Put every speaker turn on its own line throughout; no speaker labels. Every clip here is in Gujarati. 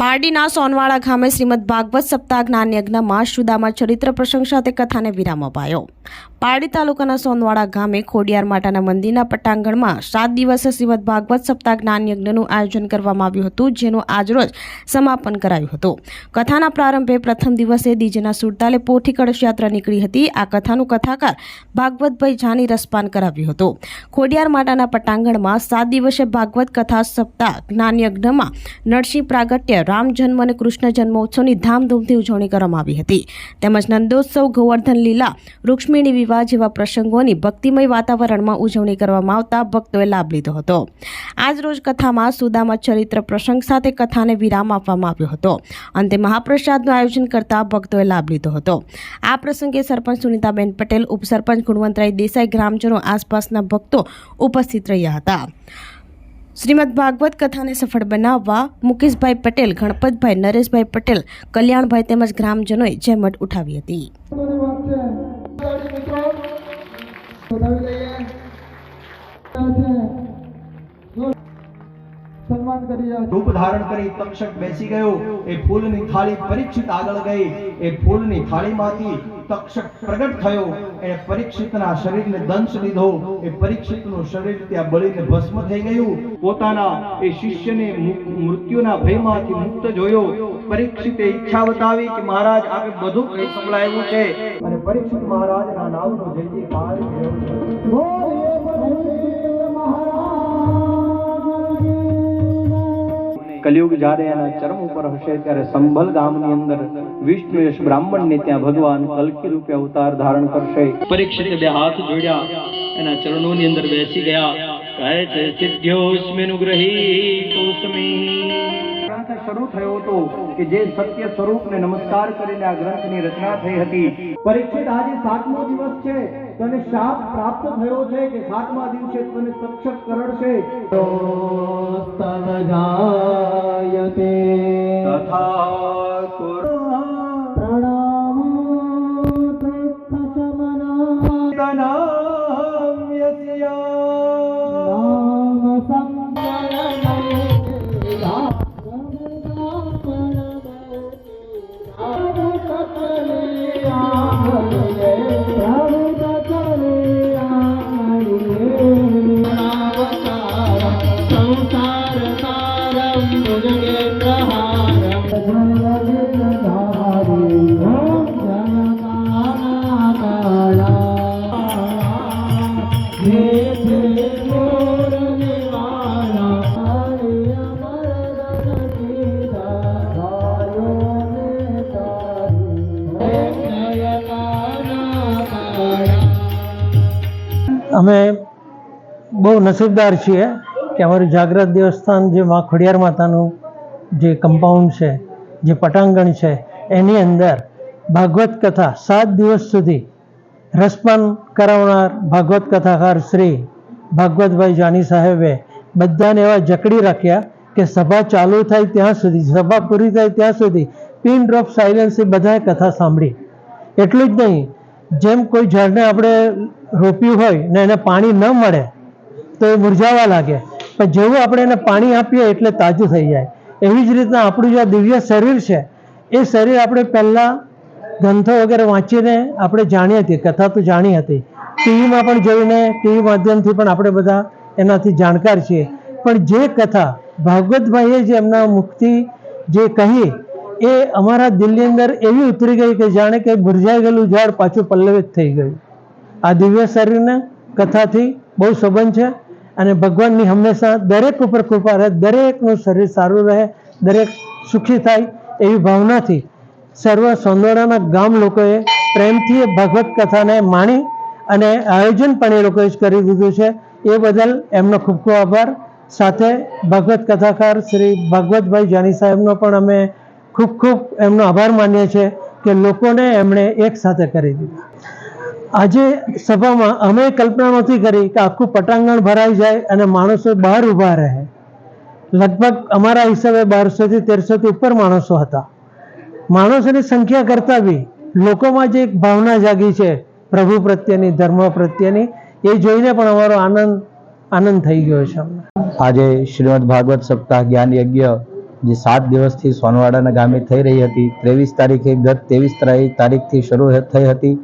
પારડીના સોનવાળા ગામે શ્રીમદ ભાગવત સપ્તાહ જ્ઞાન યજ્ઞમાં સુદામા ચરિત્ર પ્રસંગ સાથે કથાને વિરામ અપાયો. પારડી તાલુકાના સોનવાડા ગામે ખોડિયાર માતાના મંદિરના પટાંગણમાં સાત દિવસે શ્રીમદ ભાગવત સપ્તાહ જ્ઞાન યજ્ઞનું આયોજન કરવામાં આવ્યું હતું, જેનું આજરોજ સમાપન કરાયું હતું. કથાના પ્રારંભે પ્રથમ દિવસે ડીજેના સુરતાલે પોથી કળશ યાત્રા નીકળી હતી. આ કથાનું કથાકાર ભાગવતભાઈ જાની રસપાન કરાવ્યું હતું. ખોડિયાર માતાના પટાંગણમાં સાત દિવસે ભાગવત કથા સપ્તાહ જ્ઞાન યજ્ઞમાં નરસિંહ પ્રાગટ્ય રામ જન્મ અને કૃષ્ણ જન્મોત્સવની ધામધૂમથી ઉજવણી કરવામાં આવી હતી. તેમજ નંદોત્સવ, ગોવર્ધન લીલા રૂક્ષ્મિણી વિવાહ જેવા પ્રસંગોની ભક્તિમય વાતાવરણમાં ઉજવણી કરવામાં આવતા ભક્તોએ લાભ લીધો હતો. આજ રોજ કથામાં સુદામા ચરિત્ર પ્રસંગ સાથે કથાને વિરામ આપવામાં આવ્યો હતો. અંતે મહાપ્રસાદનું આયોજન કરતા ભક્તોએ લાભ લીધો હતો. આ પ્રસંગે સરપંચ સુનિતાબેન પટેલ, ઉપસરપંચ ગુણવંતરાય દેસાઈ, ગ્રામજનો આસપાસના ભક્તો ઉપસ્થિત રહ્યા હતા. શ્રીમદ ભાગવત કથાને સફળ બનાવવા મુકેશભાઈ પટેલ, ગણપતભાઈ નરેશભાઈ પટેલ, કલ્યાણભાઈ તેમજ ગ્રામજનોએ જહેમત ઉઠાવી હતી.
બેસી ગયો. એ ફૂલની થાળી પરીક્ષિત આગળ ગઈ. એ ફૂલની થાળીમાંથી તક્ષક પ્રગટ થયો એ પરીક્ષિતના શરીરને દંશ લીધો એ પરીક્ષિતનું શરીર ત્યાં બળીને ભસ્મ થઈ ગયું પોતાના એ શિષ્યને મૃત્યુના ભયમાંથી મુક્ત જોયો પરીક્ષિતે ઈચ્છા બતાવી કે મહારાજ આપે બધું કઈ સંભળાયું છે અને પરીક્ષિત મહારાજના નામનો જયજી જયકાર થયો કલયુગ જ્યારે એના ચરમ ઉપર હશે ત્યારે સંભલ ગામની અંદર વિષ્ણુયશ બ્રાહ્મણ બ્રાહ્મણને ત્યાં ભગવાન કલકી રૂપે અવતાર ધારણ કરશે.
પરીક્ષિત બે હાથ જોડ્યા, એના ચરણોની અંદર બેસી ગયા. કહે છે સિદ્ધ્યોસ્મ્યનુગ્રહી કૌસમી.
ગ્રંથ શરૂ થયો હતો કે જે સત્ય સ્વરૂપને નમસ્કાર કરીને આ ગ્રંથની રચના થઈ હતી. પરીક્ષિત આજે સાતમો દિવસ છે. તને શાપ પ્રાપ્ત થયો છે કે સાતમા દિવસે તને તક્ષક કરડશે? તથા
અમે બહુ નસીબદાર છીએ કે અમારું જાગ્રત દેવસ્થાન જે મા ખોડિયાર માતાનું જે કમ્પાઉન્ડ છે, જે પટાંગણ છે, એની અંદર ભાગવત કથા સાત દિવસ સુધી રસપાન કરાવનાર ભાગવત કથાકાર શ્રી ભાગવતભાઈ જાની સાહેબે બધાને એવા જકડી રાખ્યા કે સભા ચાલુ થાય ત્યાં સુધી, સભા પૂરી થાય ત્યાં સુધી પિન ડ્રોપ સાયલન્સ બધાએ કથા સાંભળી. એટલું જ નહીં, જેમ કોઈ ઝાડને આપણે રોપ્યું હોય ને એને પાણી ન મળે, તો એ મુરઝાવા લાગે. પણ જેવું આપણે એને પાણી આપીએ એટલે તાજું થઈ જાય. એવી જ રીતના આપણું જે દિવ્ય શરીર છે, એ શરીર આપણે પહેલાં ગ્રંથો વગેરે વાંચીને આપણે જાણી હતી કથા તો જાણી હતી. ટીવીમાં પણ જોઈને, ટીવી માધ્યમથી પણ આપણે બધા એનાથી જાણકાર છીએ. પણ જે કથા ભાગવતભાઈએ જે એમના મુખથી જે કહી, એ અમારા દિલની અંદર એવી ઉતરી ગઈ કે જાણે કે ભુરજાઈ ગયેલું ઝાડ પાછું પલ્લવિત થઈ ગયું. આ દિવ્ય શરીરને કથાથી બહુ સંબંધ છે અને ભગવાનની હંમેશા દરેક ઉપર કૃપા રહે, દરેકનું શરીર સારું રહે, દરેક સુખી થાય એવી ભાવનાથી સર્વ સોંદોડાના ગામ લોકોએ પ્રેમથી ભગવત કથાને માણી અને આયોજન પણ એ લોકોએ જ કરી દીધું છે. એ બદલ એમનો ખૂબ ખૂબ આભાર. સાથે ભગવત કથાકાર શ્રી ભાગવતભાઈ જાની સાહેબનો પણ અમે ખૂબ ખૂબ એમનો આભાર માનીએ છીએ કે લોકોને એમણે એક સાથે કરી દીધા. આજે સભામાં અમે કલ્પના નહોતી કરી કે આખું પટાંગણ ભરાઈ જાય અને માણસો બહાર ઊભા રહે. લગભગ અમારા હિસાબે બારસોથી તેરસોથી ઉપર માણસો હતા. માણસોની સંખ્યા કરતાં બી લોકોમાં જે એક ભાવના જાગી છે, પ્રભુ પ્રત્યેની, ધર્મ પ્રત્યેની, એ જોઈને પણ અમારો આનંદ આનંદ થઈ ગયો છે
આજે શ્રીમદ ભાગવત સપ્તાહ જ્ઞાન યજ્ઞ જે સાત દિવસથી સોનવાડાના ગામે થઈ રહી હતી, ત્રેવીસ તારીખે ગત ત્રેવીસ તારીખથી શરૂ થઈ હતી.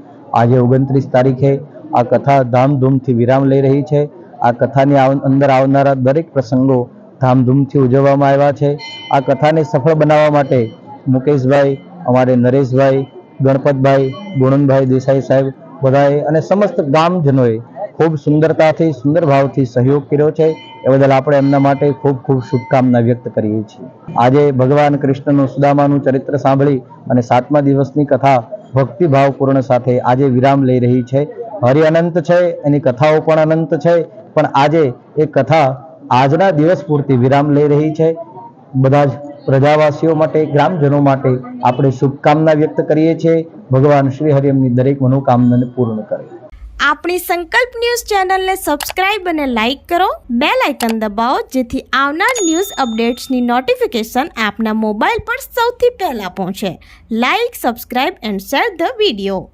આજે ઓગણત્રીસ તારીખે આ કથા ધામધૂમથી વિરામ લઈ રહી છે. આ કથાની અંદર આવનારા દરેક પ્રસંગો ધામધૂમથી ઉજવવામાં આવ્યા છે. આ કથાને સફળ બનાવવા માટે મુકેશભાઈ, અમારે નરેશભાઈ, ગણપતભાઈ, ગુણનભાઈ દેસાઈ સાહેબ બધાએ અને સમસ્ત ગામજનોએ ખૂબ સુંદરતાથી, સુંદર ભાવથી સહયોગ કર્યો છે. એ બદલ આપણે એમના માટે ખૂબ ખૂબ શુભકામના વ્યક્ત કરીએ છીએ. આજે ભગવાન કૃષ્ણનું સુદામાનું ચરિત્ર સાંભળી અને સાતમા દિવસની કથા ભક્તિભાવપૂર્ણ સાથે આજે વિરામ લઈ રહી છે. હરિ અનંત છે, એની કથાઓ પણ અનંત છે, પણ આજે એ કથા આજના દિવસ પૂરતી વિરામ લઈ રહી છે. બધા જ પ્રજાવાસીઓ માટે, ગ્રામજનો માટે આપણે શુભકામના વ્યક્ત કરીએ છીએ. ભગવાન શ્રી હરિયમની દરેક મનોકામનાને પૂર્ણ કરે.
આપણી સંકલ્પ ન્યૂઝ ચેનલને સબસ્ક્રાઇબ અને લાઇક કરો. બે લાઇકન દબાવો, જેથી આવનાર ન્યૂઝ અપડેટ્સની નોટિફિકેશન આપના મોબાઈલ પર સૌથી પહેલાં પહોંચે. Like, subscribe and share the video.